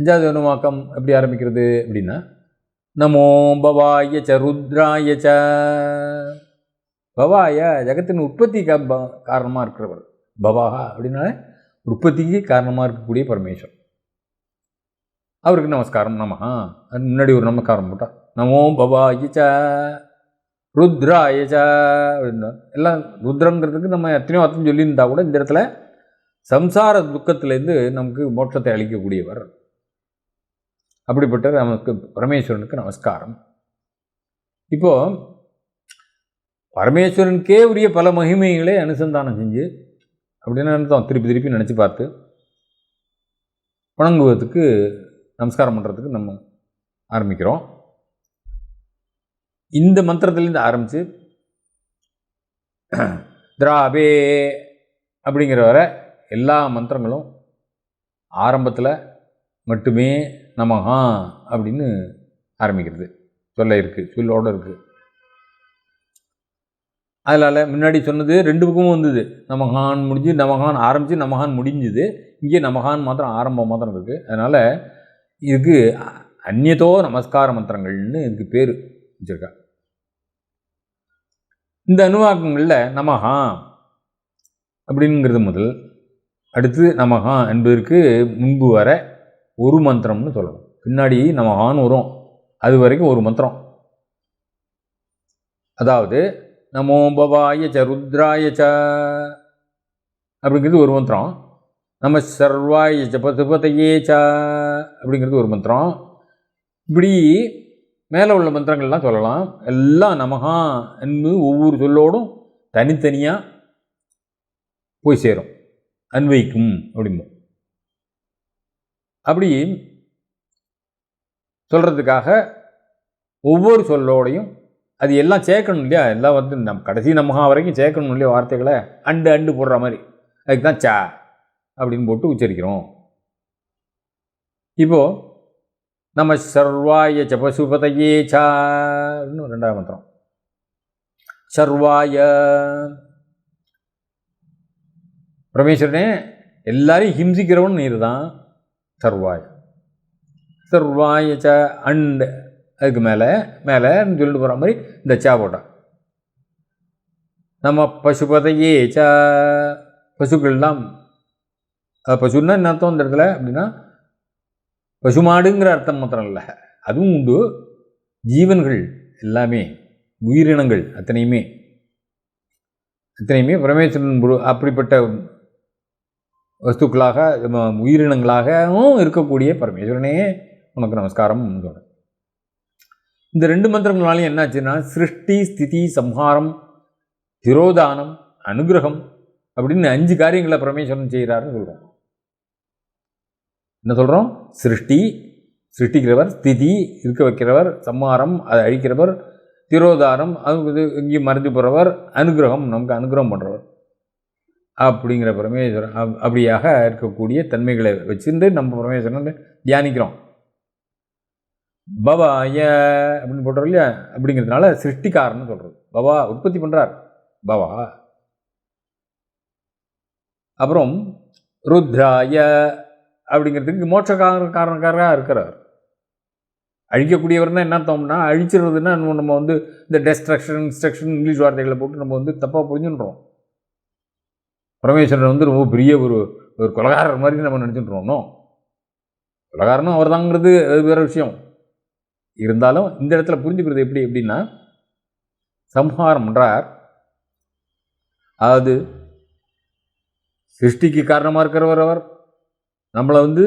அஞ்சாவது அணுவாக்கம் எப்படி ஆரம்பிக்கிறது அப்படின்னா நமோ பவாய ச ருத்ராய ச. பவாய ஜகத்தின் உற்பத்தி காரணமாக இருக்கிறவர். பவாகா அப்படின்னா உற்பத்திக்கு காரணமாக இருக்கக்கூடிய பரமேஸ்வரன் அவருக்கு நமஸ்காரம் நம அது முன்னாடி ஒரு நமஸ்காரம் போட்டா நமோ பவாய ச ருத்ராய ச. அப்படின்னா எல்லாம் ருத்ரங்கிறதுக்கு நம்ம எத்தனையோ அர்த்தம் சொல்லியிருந்தா கூட இந்த இடத்துல சம்சார துக்கத்திலேருந்து நமக்கு மோட்சத்தை அளிக்கக்கூடியவர். அப்படிப்பட்ட நமக்கு பரமேஸ்வரனுக்கு நமஸ்காரம். இப்போது பரமேஸ்வரனுக்கே உரிய பல மகிமைகளை அனுசந்தானம் செஞ்சு அப்படின்னு நினைத்தோம் திருப்பி திருப்பி நினச்சி பார்த்து வணங்குவதற்கு நமஸ்காரம் பண்ணுறதுக்கு நம்ம ஆரம்பிக்கிறோம். இந்த மந்திரத்துலேருந்து ஆரம்பித்து திராபே அப்படிங்கிற வரை எல்லா மந்திரங்களும் ஆரம்பத்தில் மட்டுமே நமஹா அப்படின்னு ஆரம்பிக்கிறது. சொல்ல இருக்குது சொல்லோடு இருக்குது அதனால் முன்னாடி சொன்னது ரெண்டு பக்கமும் வந்தது. நமகான் முடிஞ்சு நமகான் ஆரம்பித்து நமகான் முடிஞ்சுது. இங்கே நமகான் மாத்திரம் ஆரம்பம் மாத்திரம் இருக்குது அதனால் இதுக்கு அந்நியதோ நமஸ்கார மந்திரங்கள்னு இதுக்கு பேர் வச்சுருக்கா. இந்த அணுவாக்கங்களில் நமஹா அப்படிங்கிறது முதல். அடுத்து நமஹா என்பதற்கு முன்பு வர ஒரு மந்திரம்னு சொல்லணும். பின்னாடி நமஹான்னு வரும் அது வரைக்கும் ஒரு மந்திரம். அதாவது நமோ பவாய ச ருத்ராய ச அப்படிங்கிறது ஒரு மந்திரம். நம சர்வாய ச பசுபதையே ச அப்படிங்கிறது ஒரு மந்திரம். இப்படி மேலே உள்ள மந்திரங்கள்லாம் சொல்லலாம். எல்லாம் நமகா என்று ஒவ்வொரு சொல்லோடும் தனித்தனியாக போய் சேரும். அன்வைக்கும் அப்படிம்போம். அப்படி சொல்கிறதுக்காக ஒவ்வொரு சொல்லோடையும் அது எல்லாம் சேர்க்கணும் இல்லையா? எல்லாம் வந்து நம் கடைசி நமகா வரைக்கும் சேர்க்கணும் இல்லையா வார்த்தைகளை? அண்டு அண்டு போடுற மாதிரி. அதுக்கு தான் சா அப்படின்னு போட்டு உச்சரிக்கிறோம். இப்போது நம்ம சர்வாய ச பசுபதையே சா ரெண்டாவது மந்திரம். சர்வாய பரமேஸ்வரனே எல்லாரையும் ஹிம்சிக்கிறவன் நீர் தான் சர்வாய சர்வாய ச அண்ட். அதுக்கு மேலே மேலேன்னு சொல்லிட்டு போகிற மாதிரி இந்த சா போட்டான் நம்ம பசுபதையே ச பசுக்கள்லாம் பசுன்னா என்ன அர்த்தம் இந்த இடத்துல? அப்படின்னா பசுமாடுங்கிற அர்த்தம் மாத்திரம் இல்லை. அதுவும் உண்டு. ஜீவன்கள் எல்லாமே உயிரினங்கள் அத்தனையுமே. அத்தனையுமே பரமேஸ்வரன் குரு அப்படிப்பட்ட வஸ்துக்களாக உயிரினங்களாகவும் இருக்கக்கூடிய பரமேஸ்வரனே உனக்கு நமஸ்காரம் சொல்கிறேன் இந்த ரெண்டு மந்திரங்களாலையும் என்னாச்சுன்னா சிருஷ்டி ஸ்திதி சம்ஹாரம் திரோதானம் அனுகிரகம் அப்படின்னு அஞ்சு காரியங்களை பரமேஸ்வரன் செய்கிறாருன்னு சொல்கிறோம் என்ன சொல்கிறோம் சிருஷ்டி சிருஷ்டிக்கிறவர் ஸ்திதி இருக்க வைக்கிறவர் சம்ஹாரம் அதை அழிக்கிறவர் திரோதாரம் அது இங்கேயும் மறைஞ்சு போகிறவர் அனுகிரகம் நமக்கு அனுகிரகம் பண்ணுறவர் அப்படிங்கிற பரமேஸ்வரன் அப்- அப்படியாக இருக்கக்கூடிய தன்மைகளை வச்சுருந்து நம்ம பரமேஸ்வரன் தியானிக்கிறோம். பவாய அப்படின்னு போடுறோம் இல்லையா? அப்படிங்கிறதுனால சிருஷ்டிக்காரன்னு சொல்கிறது பவா உற்பத்தி பண்ணுறார் பவா. அப்புறம் ருத்ராய அப்படிங்கிறதுக்கு மோட்சக்கார காரணக்காரராக இருக்கிறார். அழிக்கக்கூடியவர்னா என்ன தோம்னா அழிச்சிடுறதுன்னா நம்ம வந்து இந்த டெஸ்ட்ரக்ஷன் இன்ஸ்ட்ரக்ஷன் இங்கிலீஷ் வார்த்தைகளை போட்டு நம்ம வந்து தப்பாக புரிஞ்சுன்றோம். பரமேஸ்வரன் வந்து ரொம்ப பெரிய ஒரு ஒரு கொலகாரர் மாதிரி நம்ம நினச்சிட்டுருவோம் கொலகாரனும் அவர் தாங்கிறது அது வேற விஷயம். இருந்தாலும் இந்த இடத்துல புரிஞ்சுக்கிறது எப்படி எப்படின்னா சம்ஹாரம் என்றார் அதாவது சிருஷ்டிக்கு காரணமாக இருக்கிறவர் அவர். நம்மளை வந்து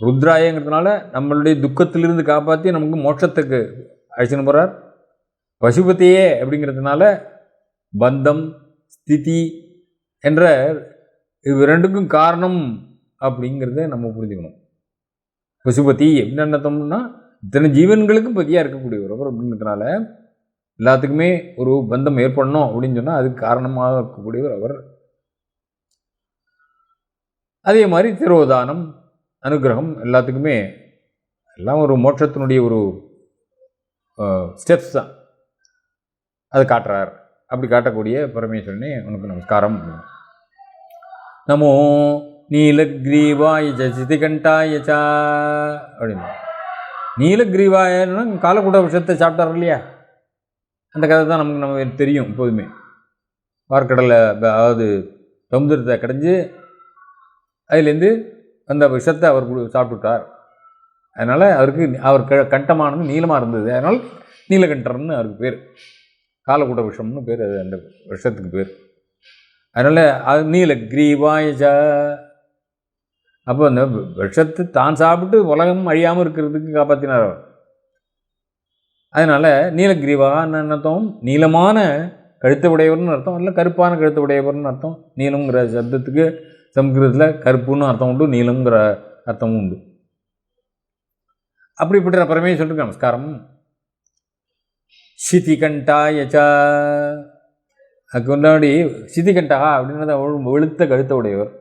ருத்ராயங்கிறதுனால நம்மளுடைய துக்கத்திலிருந்து காப்பாற்றி நமக்கு மோட்சத்துக்கு அழைச்சின்னு போகிறார் பசுபதியே அப்படிங்கிறதுனால பந்தம் ஸ்திதி என்ற இது ரெண்டுக்கும் காரணம் அப்படிங்கிறத நம்ம புரிஞ்சுக்கணும். பசுபதி அப்படின்னு என்ன அர்த்தம்னா இத்தனை ஜீவன்களுக்கும் பதியாக இருக்கக்கூடியவர் அப்படிங்கிறதுனால எல்லாத்துக்குமே ஒரு பந்தம் ஏற்படணும் அப்படின்னு சொன்னால் அதுக்கு காரணமாக இருக்கக்கூடியவர் அவர். அதே மாதிரி திரோதானம் அனுகிரகம் எல்லாத்துக்குமே எல்லாம் ஒரு மோட்சத்தினுடைய ஒரு ஸ்டெப்ஸ் தான். அது காட்டுறார். அப்படி காட்டக்கூடிய பரமேஸ்வரனே உனக்கு நமஸ்காரம். நமோ நீலக்ரீவாய ச சிதிகண்டாய ச அப்படின்னு நீலக்ரீவாயன்னு காலக்கூட விஷத்தை சாப்பிட்டார் இல்லையா? அந்த கதை தான் நமக்கு நம்ம தெரியும் எப்போதுமே. வார்க்கடலை அதாவது சமுதிரத்தை கடைஞ்சு அதுலேருந்து அந்த விஷத்தை அவர் சாப்பிட்டுட்டார். அதனால் அவருக்கு அவர் க கண்டமானது நீளமாக இருந்தது. அதனால் நீலகண்டர்னு அவருக்கு பேர். காலக்கூட விஷம்னு பேர் அது அந்த விஷத்துக்கு பேர். அதனால் அது நீலக்ரீவாயஜ அப்போ அந்த விஷத்தை தான் சாப்பிட்டு உலகம் அழியாமல் இருக்கிறதுக்கு காப்பாற்றினார் அவர். அதனால் நீலகிரிவான்னு அர்த்தம்? நீளமான கழுத்து உடையவர்னு அர்த்தம். இல்லை கருப்பான கழுத்து உடையவர்னு அர்த்தம். நீலம்ங்கிற சப்தத்துக்கு சம்ஸ்கிருதத்தில் கருப்புன்னு அர்த்தம் உண்டு நீலம்ங்கிற அர்த்தமும் உண்டு. அப்படிப்பட்ட பரமேஸ்வரனுக்கு நமஸ்காரம். சிதிகண்டாயச்ச அதுக்கு முன்னாடி சிதிகண்டா அப்படின்றத வெளுத்த கழுத்த உடையவர்.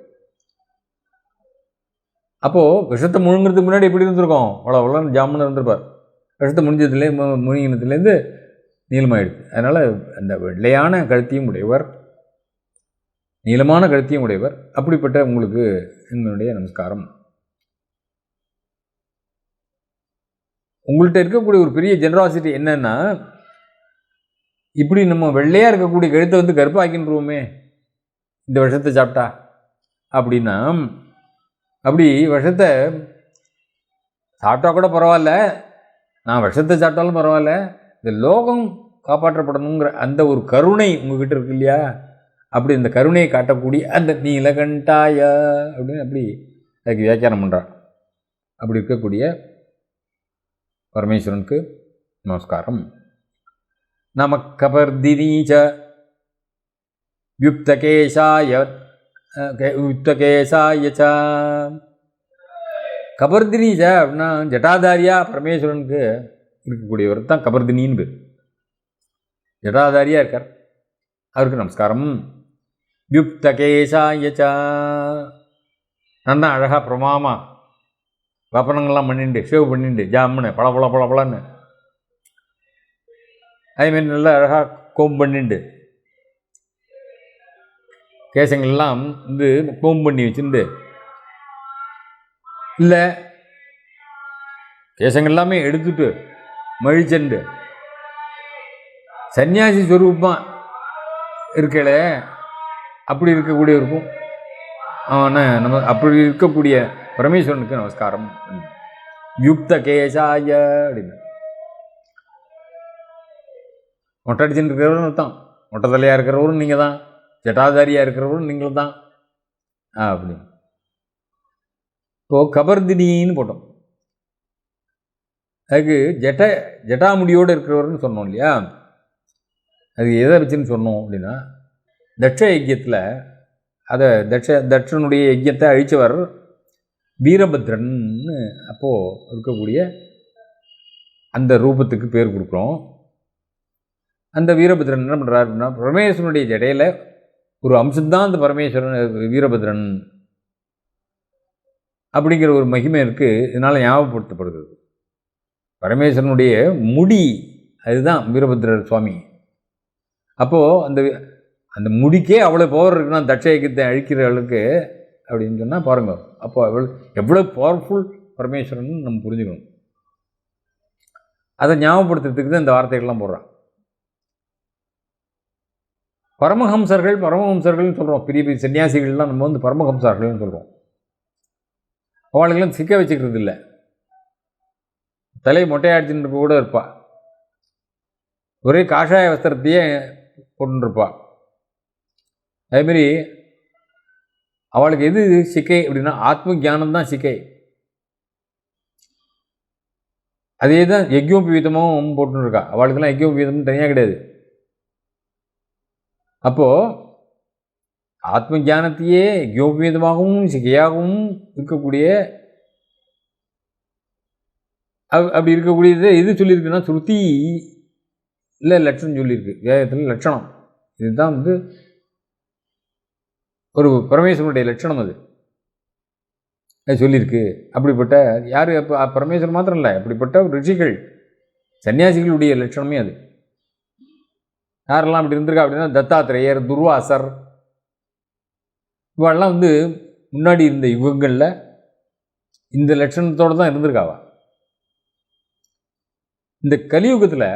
அப்போது விஷத்தை முழுங்குறதுக்கு முன்னாடி எப்படி இருந்திருக்கோம்? அவ்வளோ அவ்வளோ ஜாமுன்னு இருந்திருப்பார். விஷத்தை முடிஞ்சதுலே முழுங்கினத்துலேருந்து நீளமாயிடுது. அதனால் அந்த வெள்ளையான கழுத்தையும் உடையவர். நீளமான கழுத்தையும் உடையவர். அப்படிப்பட்ட உங்களுக்கு என்னுடைய நமஸ்காரம். உங்கள்கிட்ட இருக்கக்கூடிய ஒரு பெரிய ஜெனராசிட்டி என்னென்னா இப்படி நம்ம வெள்ளையாக இருக்கக்கூடிய கழுத்தை வந்து கருப்பாக்கின்றோமே இந்த விஷத்தை சாப்பிட்டா. அப்படின்னா அப்படி விஷத்தை சாப்பிட்டா கூட பரவாயில்ல. நான் விஷத்தை சாப்பிட்டாலும் பரவாயில்ல. இந்த லோகம் காப்பாற்றப்படணுங்கிற அந்த ஒரு கருணை உங்ககிட்ட இருக்கு இல்லையா? அப்படி இந்த கருணையை காட்டக்கூடிய அந்த நீலகண்டாய அப்படின்னு அப்படி அதுக்கு வியாக்கியானம் பண்ணுறான் அப்படி இருக்கக்கூடிய பரமேஸ்வரனுக்கு நமஸ்காரம். நமக்கபர்தினீ ச யுக்தகேசாய யுக்தகேசாய ச. கபர்தினீச்ச அப்படின்னா ஜட்டாதாரியா பரமேஸ்வரனுக்கு இருக்கக்கூடியவர் தான் கபர்தினின்னு பேர். ஜடாதாரியா இருக்கார். அவருக்கு நமஸ்காரம். யுக்தகேசாய ச. நல்லா அழகாக பிரமாமா வப்பனங்கள்லாம் பண்ணிண்டு ஷேவ் பண்ணிண்டு ஜாமுன்னு பள பள பள ஐ அதேமாரி நல்லா அழகாக கோம் பண்ணிண்டு. கேசங்கள்லாம் வந்து கோம் பண்ணி வச்சுருந்து. இல்லை கேசங்கள் எல்லாமே எடுத்துட்டு மழிச்சண்டு சன்னியாசி ஸ்வரூபமாக இருக்கலே அப்படி இருக்கக்கூடிய இருக்கும் அவனை நம்ம அப்படி இருக்கக்கூடிய பரமேஸ்வரனுக்கு நமஸ்காரம். யுக்த கேசாய அப்படின்னு. மொட்டை அடிச்சுட்டு இருக்கிறவரும் அர்த்தம் மொட்டை தலையாக இருக்கிறவரும் நீங்கள் தான் ஜட்டாதாரியாக இருக்கிறவரும் நீங்கள் தான் ஆ அப்படி. இப்போது கபர்தினின்னு போட்டோம். அதுக்கு ஜட்ட ஜட்டாமுடியோடு இருக்கிறவர்னு சொன்னோம் இல்லையா? அது எதை வச்சுன்னு சொன்னோம் அப்படின்னா தட்ச யஜ்யத்தில் அதை தட்ச தட்சனுடைய யஜ்யத்தை அழித்தவர் வீரபத்ரன்னு அப்போது இருக்கக்கூடிய அந்த ரூபத்துக்கு பேர் கொடுக்குறோம். அந்த வீரபத்ரன் என்ன பண்ணுறாரு அப்படின்னா பரமேஸ்வரனுடைய ஜடையில் ஒரு அம்சம்தான் அந்த பரமேஸ்வரன் வீரபத்ரன் அப்படிங்கிற ஒரு மகிமை இருக்குது இதனால் ஞாபகப்படுத்தப்படுகிறது. பரமேஸ்வரனுடைய முடி அதுதான் வீரபத்ரர் சுவாமி. அப்போது அந்த அந்த முடிக்கே அவ்வளோ பவர் இருக்குன்னா தட்சயக்கத்தை அழிக்கிற அளவுக்கு அப்படின்னு சொன்னால் பாருங்கள் அப்போ எவ்வளோ எவ்வளோ பவர்ஃபுல் பரமேஸ்வரன் நம்ம புரிஞ்சுக்கணும். அதை ஞாபகப்படுத்துறதுக்கு தான் இந்த வார்த்தைகள்லாம் போடுறான். பரமஹம்சர்கள் பரமஹம்சர்கள்னு சொல்கிறோம் பெரிய பெரிய சன்னியாசிகள்லாம் நம்ம வந்து பரமஹம்சார்கள்னு சொல்கிறோம் அவளுக்கெல்லாம் சிக்க வச்சுக்கிறது இல்லை. தலை மொட்டையாடிச்சுட்டு கூட இருப்பா. ஒரே காஷாய வஸ்திரத்தையே போட்டுருப்பா. அதேமாரி அவளுக்கு எது சிக்கை அப்படின்னா ஆத்ம ஞானம் தான் சிக்கை. அதே தான் யக்யோபவீதமும் போட்டுன்னு இருக்கா. அவளுக்கெல்லாம் யக்யோபவீதமும் தனியாக கிடையாது. அப்போது ஆத்ம ஞானத்தையே யோகீதமாகவும் சிகையாகவும் இருக்கக்கூடிய அப்- அப்படி இருக்கக்கூடியது எது சொல்லியிருக்குன்னா ஸ்ருதி இல்லை லட்சணம் சொல்லியிருக்கு. வேதத்தில் லட்சணம். இதுதான் வந்து ஒரு பரமேஸ்வரனுடைய லட்சணம் அது. அது சொல்லியிருக்கு. அப்படிப்பட்ட யார் அப்போ பரமேஸ்வரன் மாத்திரம் இல்லை அப்படிப்பட்ட ரிஷிகள் சன்னியாசிகளுடைய லட்சணமே அது. யாரெல்லாம் அப்படி இருந்திருக்கா அப்படின்னா தத்தாத்திரேயர் துர்வாசர். இவெல்லாம் வந்து முன்னாடி இருந்த யுகங்களில் இந்த லட்சணத்தோடு தான் இருந்திருக்காவா? இந்த கலியுகத்தில்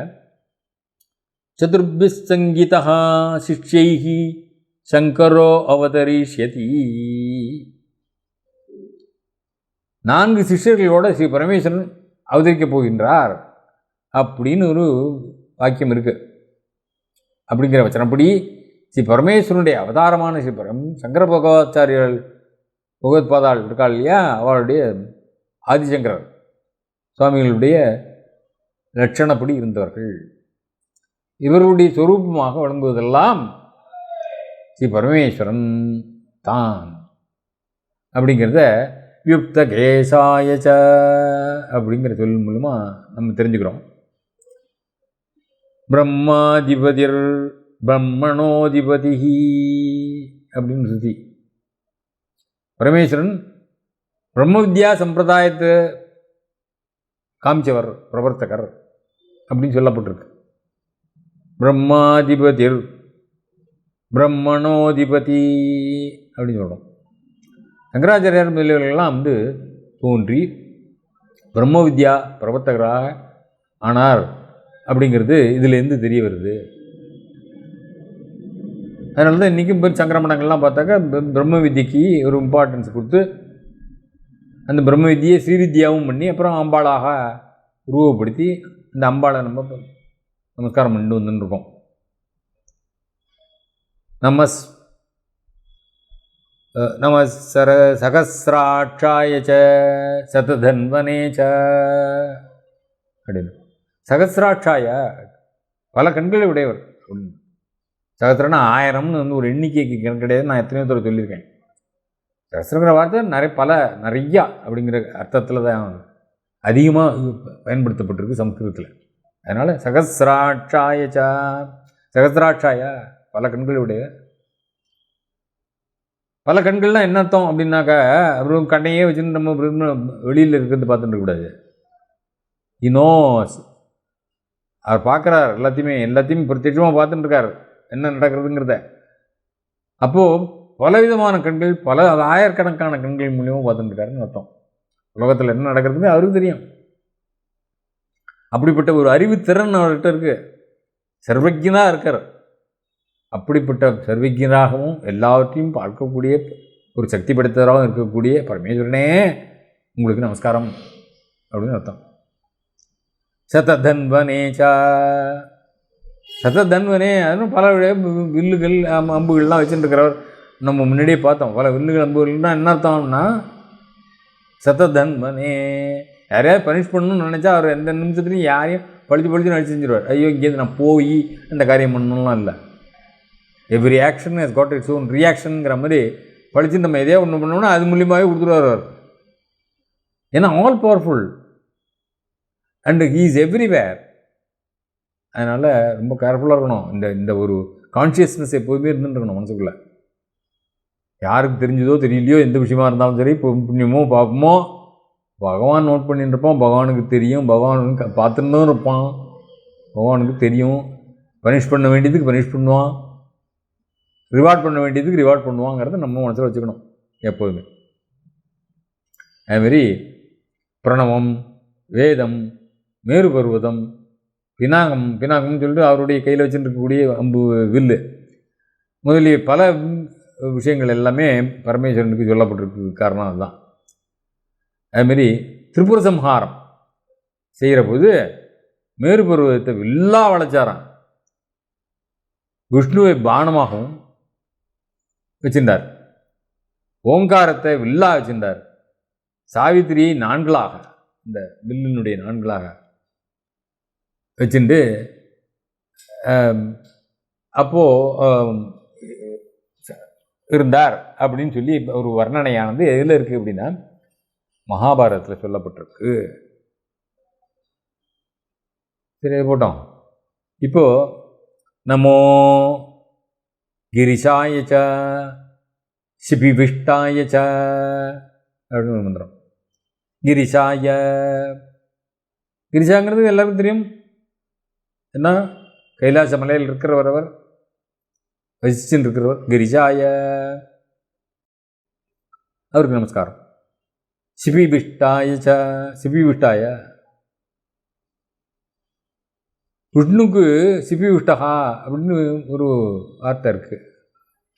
சதுர்பிஸ்சங்கிதா சிஷ்யைஹி சங்கரோ அவதரிஷ்யதி. நான்கு சிஷ்யர்களோட ஸ்ரீ பரமேஸ்வரன் அவதரிக்கப் போகின்றார் அப்படின்னு ஒரு வாக்கியம் இருக்குது அப்படிங்கிற வச்சனப்படி ஸ்ரீ பரமேஸ்வரனுடைய அவதாரமான ஸ்ரீ பரம் சங்கர பகவாச்சாரியர்கள் பகவத்பாதாள் இருக்காள் இல்லையா? அவளுடைய ஆதிசங்கரர் சுவாமிகளுடைய லட்சணப்படி இருந்தவர்கள். இவர்களுடைய சொரூபமாக வழங்குவதெல்லாம் ஸ்ரீ பரமேஸ்வரன் தான் அப்படிங்கிறத யுக்த கேசாயச்ச அப்படிங்கிற சொல் மூலமாக நம்ம தெரிஞ்சுக்கிறோம். பிரம்மாதிபதிர் பிரம்மணோதிபதி அப்படின்னு சுத்தி. பரமேஸ்வரன் பிரம்ம வித்யா சம்பிரதாயத்தை காமிச்சவர் பிரவர்த்தகர் அப்படின்னு சொல்லப்பட்டிருக்கு. பிரம்மாதிபதிர் பிரம்மணோதிபதி அப்படின்னு சொல்கிறோம் சங்கராச்சாரியார் முதலியவர்கள்லாம் வந்து தோன்றி பிரம்ம வித்யா பிரவர்த்தகராக ஆனார். அப்படிங்கிறது இதுலேருந்து தெரிய வருது. அதனால தான் இன்றைக்கும் பேர் சங்கிரமணங்கள்லாம் பார்த்தாக்கா பிரம்ம வித்யக்கு ஒரு இம்பார்ட்டன்ஸ் கொடுத்து அந்த பிரம்ம வித்தியை ஸ்ரீவித்யாவும் பண்ணி அப்புறம் அம்பாளாக உருவப்படுத்தி அந்த அம்பாளை நம்ம நமஸ்காரம் பண்ணிட்டு வந்துட்டுருக்கோம் நமஸ் நம சர சகசிராட்சாய ச சததன்வனே ச அப்படின்னு. சகசிராட்சாய பல கண்களை உடையவர். சகசிரனா ஆயிரம்னு வந்து ஒரு எண்ணிக்கைக்கு கண் கிடையாது. நான் எத்தனையோ தூரம் சொல்லியிருக்கேன். சகசிரங்கிற வார்த்தை நிறைய பல நிறையா அப்படிங்கிற அர்த்தத்தில் தான் அதிகமாக பயன்படுத்தப்பட்டிருக்கு சம்ஸ்கிருதத்தில். அதனால் சகசிராட்சாயச்சா சகசிராட்சாயா பல பல கண்களுடைய பல கண்கள்லாம் என்ன அர்த்தம் அப்படின்னாக்கா அப்புறம் கண்ணையே வச்சுன்னு நம்ம வெளியில் இருக்கிறது பார்த்துட்டு கூடாது. இனோஸ் அவர் பார்க்குறார் எல்லாத்தையுமே எல்லாத்தையும் பிரத்யட்சமாக பார்த்துட்டு இருக்கார் என்ன நடக்கிறதுங்கிறத. அப்போது பலவிதமான கண்கள் பல ஆயிரக்கணக்கான கண்கள் மூலியமாக பார்த்துட்டு இருக்காருன்னு அர்த்தம். உலகத்தில் என்ன நடக்கிறதுன்னு அவருக்கு தெரியும். அப்படிப்பட்ட ஒரு அறிவுத்திறன் அவர்கிட்ட இருக்குது சர்வஜனாக இருக்கார். அப்படிப்பட்ட சர்வஜனாகவும் எல்லாவற்றையும் பார்க்கக்கூடிய ஒரு சக்தி படைத்தவராகவும் இருக்கக்கூடிய பரமேஸ்வரனே உங்களுக்கு நமஸ்காரம். அப்படின்னு அர்த்தம். சததன்வனேச்சா. சததன்வனே அதுவும் பல வில்லுகள் அம்புகள்லாம் வச்சுட்டுருக்கிறவர் நம்ம முன்னாடியே பார்த்தோம். பல வில்லுகள் அம்புகள்னா என்ன அர்த்தம்னா சததன்வனே. யாரையாவது பனிஷ் பண்ணணும்னு நினச்சா அவர் எந்த நிமிஷத்துலையும் யாரையும் பழிச்சு பழிச்சு நடிச்சு செஞ்சிருவார் ஐயோ இங்கேருந்து நான் போய் அந்த காரியம் பண்ணணும்லாம் இல்லை. Every action is got its own ரியாக்ஷனுங்கிற மாதிரி படித்து நம்ம எதையாவது ஒன்று பண்ணோம்னா அது மூலியமாகவே கொடுத்துருவார் ஏன்னா all powerful and he is everywhere அதனால் ரொம்ப கேர்ஃபுல்லாக இருக்கணும். இந்த இந்த ஒரு கான்ஷியஸ்னஸ் எப்போதுமே இருந்துருக்கணும் இருக்கணும் மனசுக்குள்ளே. யாருக்கு தெரிஞ்சதோ தெரியலையோ எந்த விஷயமா இருந்தாலும் சரி பு- புண்ணியமோ பாப்பமோ பகவான் நோட் பண்ணிட்டு இருப்பான். பகவானுக்கு தெரியும். பகவான் க- இருப்பான். பகவானுக்கு தெரியும். பனிஷ் பண்ண வேண்டியதுக்கு பனிஷ் பண்ணுவான். ரிவார்ட் பண்ண வேண்டியதுக்கு ரிவார்ட் பண்ணுவாங்கிறத நம்ம மனசில் வச்சுக்கணும் எப்போதுமே. அதுமாரி பிரணவம் வேதம் மேரு பர்வதம் பினாகம் பினாகம்னு சொல்லிட்டு அவருடைய கையில் வச்சுருக்கக்கூடிய அம்பு வில்லு. முதலிய பல விஷயங்கள் எல்லாமே பரமேஸ்வரனுக்கு சொல்லப்பட்டிருக்கு காரணம் அதுதான். அதுமாரி திரிபுர சம்ஹாரம் செய்கிற போது மேரு பர்வதத்தை வில்லா வளைச்சாராம். விஷ்ணுவை பானமாகவும் வச்சிருந்தார். ஓங்காரத்தை வில்லா வச்சிருந்தார். சாவித்திரியை நான்களாக இந்த வில்லினுடைய நான்களாக வச்சுட்டு அப்போது இருந்தார் அப்படின்னு சொல்லி ஒரு வர்ணனையானது எதில் இருக்குது அப்படின்னா மகாபாரதத்தில் சொல்லப்பட்டிருக்கு. சரி போட்டோம். இப்போது நமோ கிரிசாய ச சிபிவிஷ்டாய ச அப்படின்னு ஒரு மந்திரம் கிரிசாய கிரிசாங்கிறது எல்லாருக்கும் தெரியும். என்ன? கைலாச மலையில் இருக்கிறவர் அவர்? வசிச்சுன்னு இருக்கிறவர்? கிரிஜாய. அவருக்கு நமஸ்காரம். சிபி விஷ்டாய ச சிபி விஷ்ணுக்கு சிபிபிஷ்டகா அப்படின்னு ஒரு வார்த்தை இருக்குது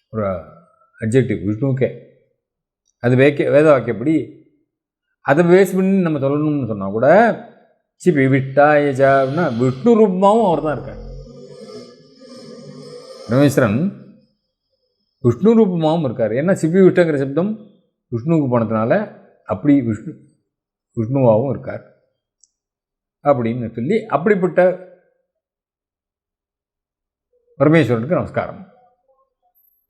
ஒரு அப்ஜெக்டிவ் விஷ்ணுக்கே. அது வேக்க வேத வாக்கியப்படி. அதை பேஸ் பண்ணி நம்ம சொல்லணும்னு சொன்னால் கூட சிபி விட்டாய ஜ அப்படின்னா விஷ்ணு ரூபமாகவும் அவர் தான் இருக்கார். ரமேஸ்வரன் விஷ்ணு ரூபமாகவும் இருக்கார். ஏன்னா சிபி விட்டங்கிற சப்தம்? விஷ்ணுவுக்கு போனதுனால அப்படி விஷ்ணு விஷ்ணுவாகவும் இருக்கார் அப்படின்னு சொல்லி அப்படிப்பட்ட பரமேஸ்வரனுக்கு நமஸ்காரம்.